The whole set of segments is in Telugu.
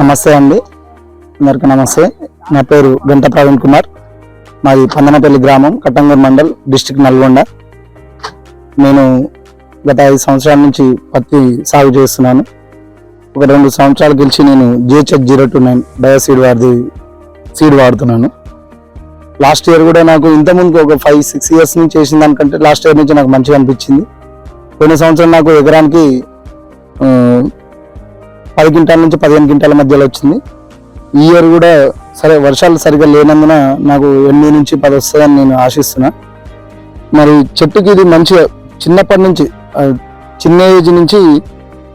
నమస్తే అండి. అందరికీ నమస్తే. నా పేరు గంట ప్రవీణ్ కుమార్. మాది పందనపల్లి గ్రామం కట్టంగూరు మండల్ డిస్టిక్ నల్గొండ. నేను గత ఐదు సంవత్సరాల నుంచి పత్తి సాగు చేస్తున్నాను. ఒక రెండు సంవత్సరాల గెలిచి నేను GHS zero two nine Bioseed వారిది సీడ్ వాడుతున్నాను. లాస్ట్ ఇయర్ కూడా నాకు ఇంతకుముందు ఒక ఫైవ్ సిక్స్ ఇయర్స్ నుంచి చేసిన దానికంటే లాస్ట్ ఇయర్ నుంచి నాకు మంచిగా అనిపించింది. పోయిన సంవత్సరం నాకు ఎకరానికి పది క్వింటాల నుంచి పదిహేను క్వింటాల మధ్యలో వచ్చింది. ఈ ఇయర్ కూడా సరే వర్షాలు సరిగా లేనందున నాకు ఎనిమిది నుంచి పది వస్తుందని నేను ఆశిస్తున్నా. మరి చెట్టుకి ఇది మంచిగా చిన్నప్పటి నుంచి చిన్న ఏజ్ నుంచి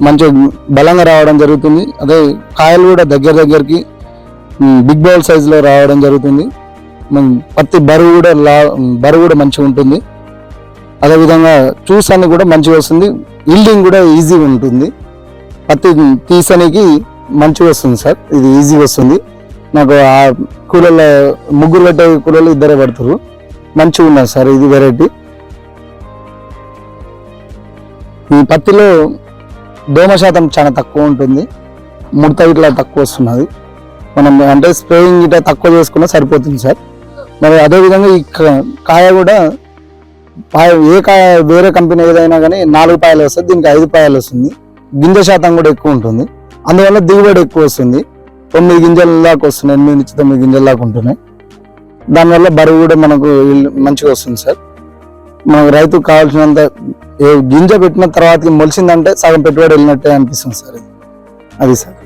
మంచిగా బలంగా రావడం జరుగుతుంది. అదే కాయలు కూడా దగ్గర దగ్గరికి బిగ్ బాల్ సైజులో రావడం జరుగుతుంది. పత్తి బరువు కూడా లా బరువు కూడా మంచిగా ఉంటుంది. అదేవిధంగా చూసాన్ని కూడా మంచిగా వస్తుంది. ఈల్డింగ్ కూడా ఈజీగా ఉంటుంది. పత్తి తీసనికి మంచిగా వస్తుంది సార్. ఇది ఈజీగా వస్తుంది. నాకు ఆ కూలలో ముగ్గురు పెట్టే కూలలో ఇద్దరే పడుతురు. మంచిగా ఉన్నది సార్ ఇది వెరైటీ ఈ పత్తిలో దోమ శాతం చాలా తక్కువ ఉంటుంది. ముడత ఇట్లా తక్కువ వస్తున్నది. మనం అంటే స్ప్రేయింగ్ ఇట్లా తక్కువ చేసుకున్నా సరిపోతుంది సార్. మరి అదేవిధంగా ఈ కాయ కూడా పాయ ఏ కాయ వేరే కంపెనీ ఏదైనా కానీ నాలుగు పాయలు వస్తుంది దీనికి ఐదు పాయలు వస్తుంది. గింజ శాతం కూడా ఎక్కువ ఉంటుంది. అందువల్ల దిగుబడి ఎక్కువ వస్తుంది. తొమ్మిది గింజల దాకా వస్తున్నాయి ఎనిమిది నుంచి తొమ్మిది గింజల దాకా ఉంటున్నాయి. దానివల్ల బరువు కూడా మనకు మంచిగా వస్తుంది సార్. మనకు రైతుకు కావాల్సినంత ఏ గింజ పెట్టిన తర్వాత మొలిసిందంటే సగం పెట్టుబడి వెళ్ళినట్టే అనిపిస్తుంది సార్ అది సార్.